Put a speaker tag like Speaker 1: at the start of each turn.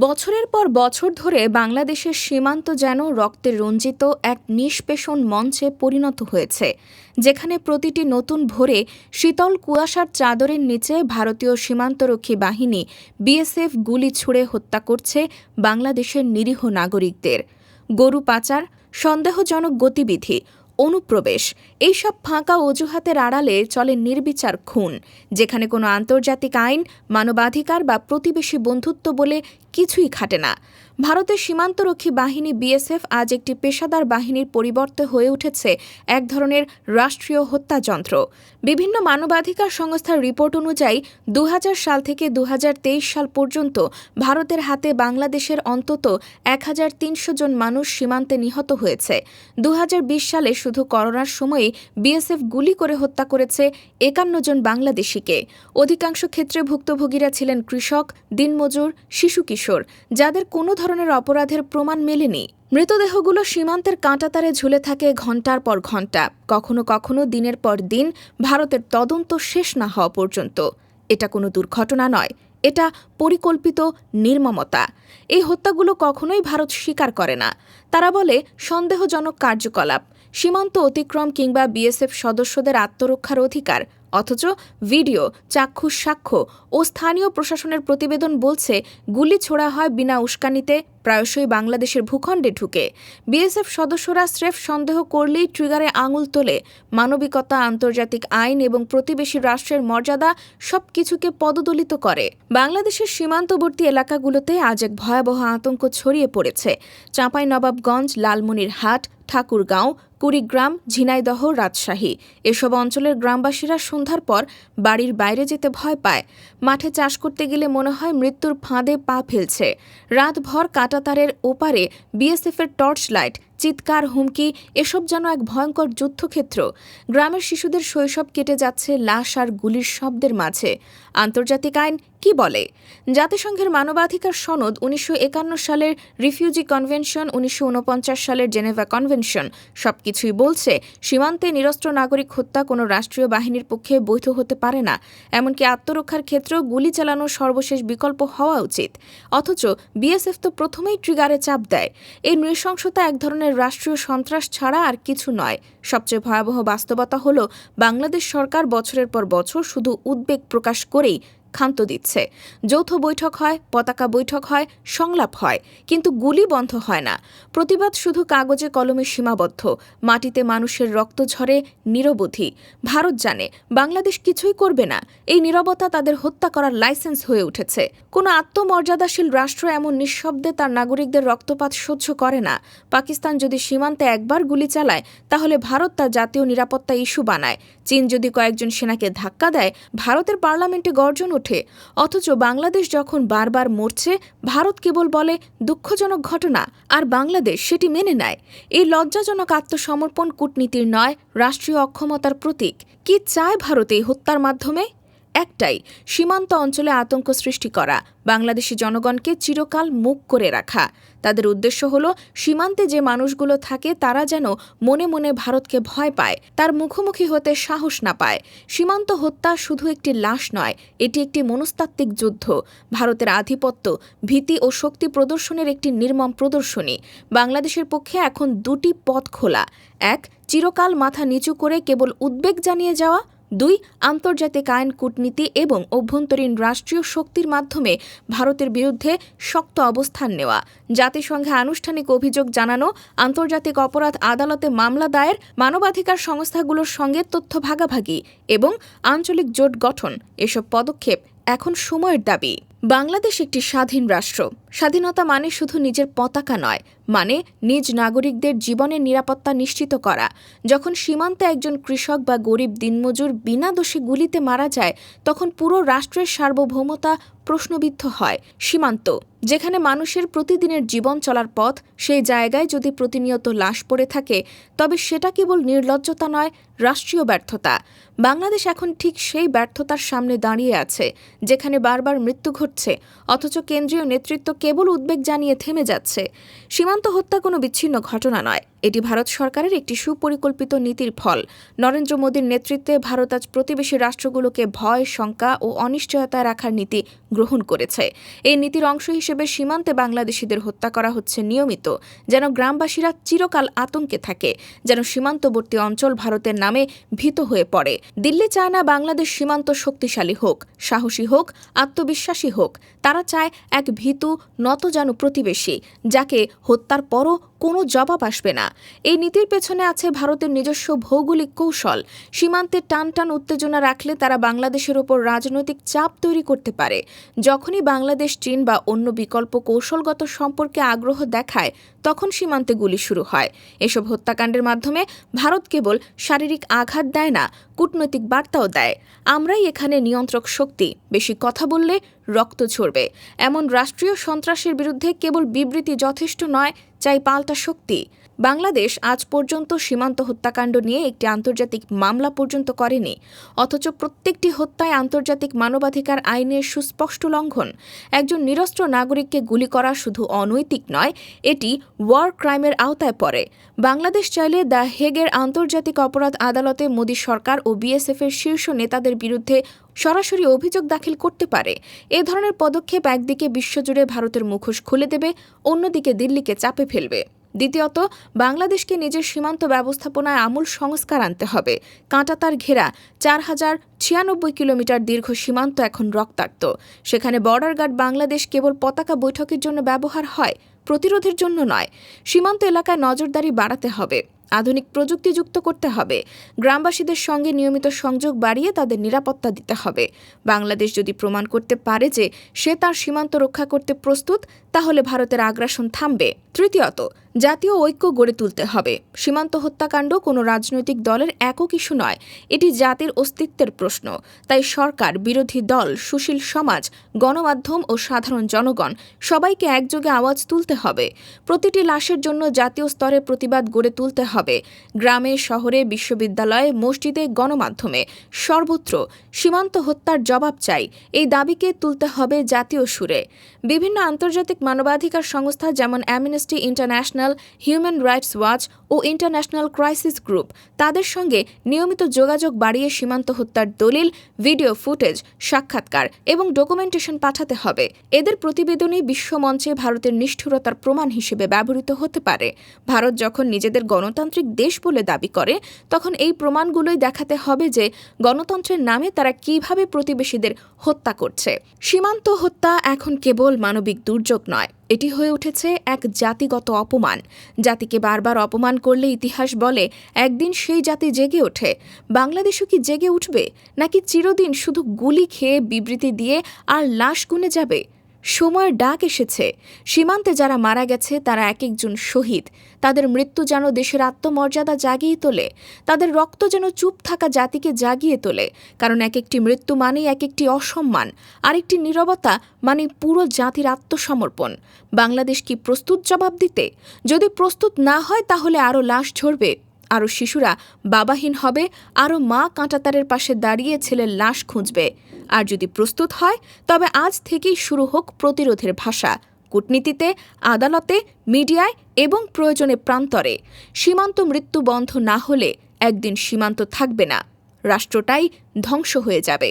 Speaker 1: বছরের পর বছর ধরে বাংলাদেশের সীমান্ত যেন রক্তে রঞ্জিত এক নিষ্পেষণ মঞ্চে পরিণত হয়েছে, যেখানে প্রতিটি নতুন ভোরে শীতল কুয়াশার চাদরের নিচে ভারতীয় সীমান্তরক্ষী বাহিনী বিএসএফ গুলি ছুড়ে হত্যা করছে বাংলাদেশের নিরীহ নাগরিকদের। গরু পাচার, সন্দেহজনক গতিবিধি, অনুপ্রবেশ, এইসব ফাঁকা অজুহাতের আড়ালে চলে নির্বিচার খুন, যেখানে কোনো আন্তর্জাতিক আইন, মানবাধিকার বা প্রতিবেশী বন্ধুত্ব বলে কিছুই খাটে না। ভারতের সীমান্তরক্ষী বাহিনী বিএসএফ আজ একটি পেশাদার বাহিনীর পরিবর্তে হয়ে উঠেছে এক ধরনের রাষ্ট্রীয় হত্যাযন্ত্র। বিভিন্ন মানবাধিকার সংস্থার রিপোর্ট অনুযায়ী দু সাল থেকে দুহাজার তেইশ সাল পর্যন্ত ভারতের হাতে বাংলাদেশের অন্তত এক হাজার তিনশো জন মানুষ সীমান্তে নিহত হয়েছে। দু হাজার বিশ সালে শুধু করোনার সময়ই বিএসএফ গুলি করে হত্যা করেছে একান্ন জন বাংলাদেশিকে। অধিকাংশ ক্ষেত্রে ভুক্তভোগীরা ছিলেন কৃষক, দিনমজুর, শিশু কিশোর। যাদের কোনো ধরনের অপরাধের প্রমাণ মেলেনি। মৃতদেহগুলো সীমান্তের কাঁটাতারে ঝুলে থাকে ঘণ্টার পর ঘণ্টা। কখনো কখনো দিনের পর দিন ভারতের তদন্ত শেষ না হওয়া পর্যন্ত। এটা কোনো দুর্ঘটনা নয়, এটা পরিকল্পিত নির্মমতা। এই হত্যাগুলো কখনোই ভারত স্বীকার করে না। তারা বলে, সন্দেহজনক কার্যকলাপ, সীমান্ত অতিক্রম কিংবা বিএসএফ সদস্যদের আত্মরক্ষার অধিকার অথচ ভিডিও, চাক্ষুষ সাক্ষ্য ও স্থানীয় প্রশাসনের প্রতিবেদন বলছে, গুলি ছোড়া হয় বিনা উস্কানিতে, প্রায়শই বাংলাদেশের ভূখণ্ডে ঢুকে। বিএসএফ সদস্যরা স্রেফ সন্দেহ করলেই ট্রিগারে আঙুল তোলে। মানবিকতা, আন্তর্জাতিক আইন এবং প্রতিবেশী রাষ্ট্রের মর্যাদা সব কিছুকে পদদলিত করে। বাংলাদেশের সীমান্তবর্তী এলাকাগুলোতে আজ এক ভয়াবহ আতঙ্ক ছড়িয়ে পড়েছে। চাঁপাই নবাবগঞ্জ লালমনিরহাট, ঠাকুরগাঁও কুড়িগ্রাম, ঝিনাইদহ, রাজশাহী। এসব অঞ্চলের গ্রামবাসীরা সন্ধ্যার পর বাড়ির বাইরে যেতে ভয় পায়। মাঠে চাষ করতে গেলে মনে হয় মৃত্যুর ফাঁদে পা ফেলছে। রাতভর কাটাতারের ওপারে বিএসএফের টর্চ লাইট, চিৎকার, হুমকি, এসব যেন এক ভয়ঙ্কর যুদ্ধক্ষেত্র। গ্রামের শিশুদের শৈশব কেটে যাচ্ছে লাশ আর গুলির শব্দের মাঝে। আন্তর্জাতিক আইন কি বলে? জাতিসংঘের মানবাধিকার সনদ উনিশশো একান্ন সালের রিফিউজি কনভেনশন, উনিশশো ঊনপঞ্চাশ সালের জেনেভা কনভেনশন সবকিছুই বলছে, সীমান্তে নিরস্ত্র নাগরিক হত্যা কোনো রাষ্ট্রীয় বাহিনীর পক্ষে বৈধ হতে পারে না। এমনকি আত্মরক্ষার ক্ষেত্রেও গুলি চালানোর সর্বশেষ বিকল্প হওয়া উচিত। অথচ বিএসএফ তো প্রথমেই ট্রিগারে চাপ দেয়। এই নৃশংসতা এক ধরনের রাষ্ট্রীয় সন্ত্রাস ছাড়া আর কিছু নয়। সবচেয়ে ভয়াবহ বাস্তবতা হল, বাংলাদেশ সরকার বছরের পর বছর শুধু উদ্বেগ প্রকাশ করেই ক্ষান্ত দিচ্ছে। যৌথ বৈঠক হয়, পতাকা বৈঠক হয়, সংলাপ হয়, কিন্তু গুলি বন্ধ হয় না। প্রতিবাদ শুধু কাগজে কলমে সীমাবদ্ধ। মাটিতে মানুষের রক্ত ঝরে, নিরবধি। ভারত জানে, বাংলাদেশ কিছুই করবে না। এই নিরবতা তাদের হত্যা করার লাইসেন্স হয়ে উঠেছে। কোনো আত্মমর্যাদাশীল রাষ্ট্র এমন নিঃশব্দে তার নাগরিকদের রক্তপাত সহ্য করে না। পাকিস্তান যদি সীমান্তে একবার গুলি চালায়, তাহলে ভারত তার জাতীয় নিরাপত্তা ইস্যু বানায়। চীন যদি কয়েকজন সেনাকে ধাক্কা দেয়, ভারতের পার্লামেন্টে গর্জন ওঠে। অথচ বাংলাদেশ যখন বারবার মরছে, ভারত কেবল বলে দুঃখজনক ঘটনা, আর বাংলাদেশ সেটি মেনে নেয়। এই লজ্জাজনক আত্মসমর্পণ কূটনীতির নয়, রাষ্ট্রীয় অক্ষমতার প্রতীক। কি চায় ভারতে হত্যার মাধ্যমে? একটাই, সীমান্ত অঞ্চলে আতঙ্ক সৃষ্টি করা, বাংলাদেশি জনগণকে চিরকাল মুখ করে রাখা। তাদের উদ্দেশ্য হল, সীমান্তে যে মানুষগুলো থাকে, তারা যেন মনে মনে ভারতকে ভয় পায়, তার মুখোমুখি হতে সাহস না পায়। সীমান্ত হত্যা শুধু একটি লাশ নয়, এটি একটি মনস্তাত্ত্বিক যুদ্ধ। ভারতের আধিপত্য, ভীতি ও শক্তি প্রদর্শনের একটি নির্মম প্রদর্শনী। বাংলাদেশের পক্ষে এখন দুটি পথ খোলা। এক, চিরকাল মাথা নিচু করে কেবল উদ্বেগ জানিয়ে যাওয়া দুই, আন্তর্জাতিক আইন, কূটনীতি এবং অভ্যন্তরীণ রাষ্ট্রীয় শক্তির মাধ্যমে ভারতের বিরুদ্ধে শক্ত অবস্থান নেওয়া। জাতিসংঘে আনুষ্ঠানিক অভিযোগ জানানো, আন্তর্জাতিক অপরাধ আদালতে মামলা দায়ের, মানবাধিকার সংস্থাগুলোর সঙ্গে তথ্য ভাগাভাগি এবং আঞ্চলিক জোট গঠন। এসব পদক্ষেপ এখন সময়ের দাবি। বাংলাদেশ একটি স্বাধীন রাষ্ট্র। স্বাধীনতা মানে শুধু নিজের পতাকা নয় মানে নিজ নাগরিকদের জীবনের নিরাপত্তা নিশ্চিত করা। যখন সীমান্তে একজন কৃষক বা গরিব দিনমজুর বিনা দোষে গুলিতে মারা যায়, তখন পুরো রাষ্ট্রের সার্বভৌমতা প্রশ্নবিদ্ধ হয়, সীমান্ত, যেখানে মানুষের প্রতিদিনের জীবন চলার পথ, সেই জায়গায় যদি প্রতিনিয়ত লাশ পড়ে থাকে, তবে সেটা কেবল নির্লজ্জতা নয়, রাষ্ট্রীয় ব্যর্থতা। বাংলাদেশ এখন ঠিক সেই ব্যর্থতার সামনে দাঁড়িয়ে আছে, যেখানে বারবার মৃত্যু ঘটছে হচ্ছে, অথচ কেন্দ্রীয় নেতৃত্ব কেবল উদ্বেগ জানিয়ে থেমে যাচ্ছে। সীমান্ত হত্যা কোনো বিচ্ছিন্ন ঘটনা নয়। এটি ভারত সরকারের একটি সুপরিকল্পিত নীতির ফল। নরেন্দ্র মোদীর নেতৃত্বে ভারত আজ প্রতিবেশী রাষ্ট্রগুলোকে ভয়, শঙ্কা ও অনিশ্চয়তায় রাখার নীতি গ্রহণ করেছে। এই নীতির অংশ হিসেবে সীমান্তে বাংলাদেশিদের হত্যা করা হচ্ছে নিয়মিত, যেন গ্রামবাসীরা চিরকাল আতঙ্কে থাকে, যেন সীমান্তবর্তী অঞ্চল ভারতের নামে ভীত হয়ে পড়ে। দিল্লি চায় না বাংলাদেশ সীমান্ত শক্তিশালী হোক, সাহসী হোক, আত্মবিশ্বাসী হোক। তারা চায় এক ভীতু নতজানু প্রতিবেশী, যাকে হত্যার পরও কোনো জবাব আসবে না। এই নীতির পেছনে আছে ভারতের নিজস্ব ভৌগোলিক কৌশল। সীমান্তে টান টান উত্তেজনা রাখলে তারা বাংলাদেশের ওপর রাজনৈতিক চাপ তৈরি করতে পারে। যখনই বাংলাদেশ, চীন বা অন্য বিকল্প কৌশলগত সম্পর্কে আগ্রহ দেখায়, তখন সীমান্তে গুলি শুরু হয়। এসব হত্যাকাণ্ডের মাধ্যমে ভারত কেবল শারীরিক আঘাত দেয় না, কূটনৈতিক বার্তাও দেয়। আমরাই এখানে নিয়ন্ত্রক শক্তি, বেশি কথা বললে রক্ত ঝরবে। এমন রাষ্ট্রীয় সন্ত্রাসের বিরুদ্ধে কেবল বিবৃতি যথেষ্ট নয়, চাই পাল্টা শক্তি। বাংলাদেশ আজ পর্যন্ত সীমান্ত হত্যাকাণ্ড নিয়ে একটি আন্তর্জাতিক মামলা পর্যন্ত করেনি। অথচ প্রত্যেকটি হত্যায় আন্তর্জাতিক মানবাধিকার আইনের সুস্পষ্ট লঙ্ঘন। একজন নিরস্ত্র নাগরিককে গুলি করা শুধু অনৈতিক নয়, এটি ওয়ার ক্রাইমের আওতায় পড়ে। বাংলাদেশ চাইলে দ্য হেগের আন্তর্জাতিক অপরাধ আদালতে মোদী সরকার ও বিএসএফের শীর্ষ নেতাদের বিরুদ্ধে সরাসরি অভিযোগ দাখিল করতে পারে। এ ধরনের পদক্ষেপ একদিকে বিশ্বজুড়ে ভারতের মুখোশ খুলে দেবে, অন্যদিকে দিল্লিকে চাপে ফেলবে। দ্বিতীয়ত, বাংলাদেশকে নিজের সীমান্ত ব্যবস্থাপনায় আমূল সংস্কার আনতে হবে। কাঁটাতার ঘেরা, চার হাজার ছিয়ানব্বই কিলোমিটার দীর্ঘ সীমান্ত এখন রক্তাক্ত। সেখানে বর্ডার গার্ড বাংলাদেশ কেবল পতাকা বৈঠকের জন্য ব্যবহার হয়, প্রতিরোধের জন্য নয়। সীমান্ত এলাকায় নজরদারি বাড়াতে হবে, আধুনিক প্রযুক্তি যুক্ত করতে হবে। গ্রামবাসীদের সঙ্গে নিয়মিত সংযোগ বাড়িয়ে তাদের নিরাপত্তা দিতে হবে। বাংলাদেশ যদি প্রমাণ করতে পারে যে সে তার সীমান্ত রক্ষা করতে প্রস্তুত, তাহলে ভারতের আগ্রাসন থামবে। তৃতীয়ত জাতীয় ঐক্য গড়ে তুলতে হবে। সীমান্ত হত্যাকাণ্ড কোনো রাজনৈতিক দলের একক ইস্যু নয়, এটি জাতির অস্তিত্বের প্রশ্ন। তাই সরকার, বিরোধী দল, সুশীল সমাজ, গণমাধ্যম ও সাধারণ জনগণ সবাইকে একযোগে আওয়াজ তুলতে হবে। প্রতিটি লাশের জন্য জাতীয় স্তরে প্রতিবাদ গড়ে তুলতে হবে। গ্রামে, শহরে, বিশ্ববিদ্যালয়ে, মসজিদে, গণমাধ্যমে সর্বত্র সীমান্ত হত্যার জবাব চাই। এই দাবিকে তুলতে হবে জাতীয় সুরে। বিভিন্ন আন্তর্জাতিক মানবাধিকার সংস্থা যেমন Amnesty International Human Rights Watch ও ইন্টারন্যাশনাল ক্রাইসিস গ্রুপ তাদের সঙ্গে নিয়মিত যোগাযোগ বাড়িয়ে সীমান্ত হত্যার দলিল, ভিডিও ফুটেজ, সাক্ষাৎকার এবং ডকুমেন্টেশন পাঠাতে হবে। এদের প্রতিবেদনই বিশ্বমঞ্চে ভারতের নিষ্ঠুরতার প্রমাণ হিসেবে ব্যবহৃত হতে পারে। ভারত যখন নিজেদের গণতান্ত্রিক দেশ বলে দাবি করে, তখন এই প্রমাণগুলোই দেখাতে হবে যে গণতন্ত্রের নামে তারা কীভাবে প্রতিবেশীদের হত্যা করছে। সীমান্ত হত্যা এখন কেবল মানবিক দুর্যোগ নয়। এটি হয়ে উঠেছে এক জাতিগত অপমান। জাতিকে বারবার অপমান করলে ইতিহাস বলে, একদিন সেই জাতি জেগে ওঠে। বাংলাদেশও কি জেগে উঠবে? নাকি চিরদিন শুধু গুলি খেয়ে বিবৃতি দিয়ে আর লাশ গুনে যাবে? সময়ের ডাক এসেছে। সীমান্তে যারা মারা গেছে, তারা এক একজন শহীদ। তাদের মৃত্যু যেন দেশের আত্মমর্যাদা জাগিয়ে তোলে। তাদের রক্ত যেন চুপ থাকা জাতিকে জাগিয়ে তোলে। কারণ এক একটি মৃত্যু মানেই এক একটি অসম্মান। আরেকটি নীরবতা মানে পুরো জাতির আত্মসমর্পণ। বাংলাদেশ কি প্রস্তুত জবাব দিতে? যদি প্রস্তুত না হয়, তাহলে আরও লাশ ঝরবে। আরও শিশুরা বাবাহীন হবে আরও মা কাঁটাতারের পাশে দাঁড়িয়ে ছেলের লাশ খুঁজবে। আর যদি প্রস্তুত হয়, তবে আজ থেকেই শুরু হোক প্রতিরোধের ভাষা। কূটনীতিতে, আদালতে, মিডিয়ায় এবং প্রয়োজনে প্রান্তরে। সীমান্ত মৃত্যু বন্ধ না হলে একদিন সীমান্ত থাকবে না। রাষ্ট্রটাই ধ্বংস হয়ে যাবে।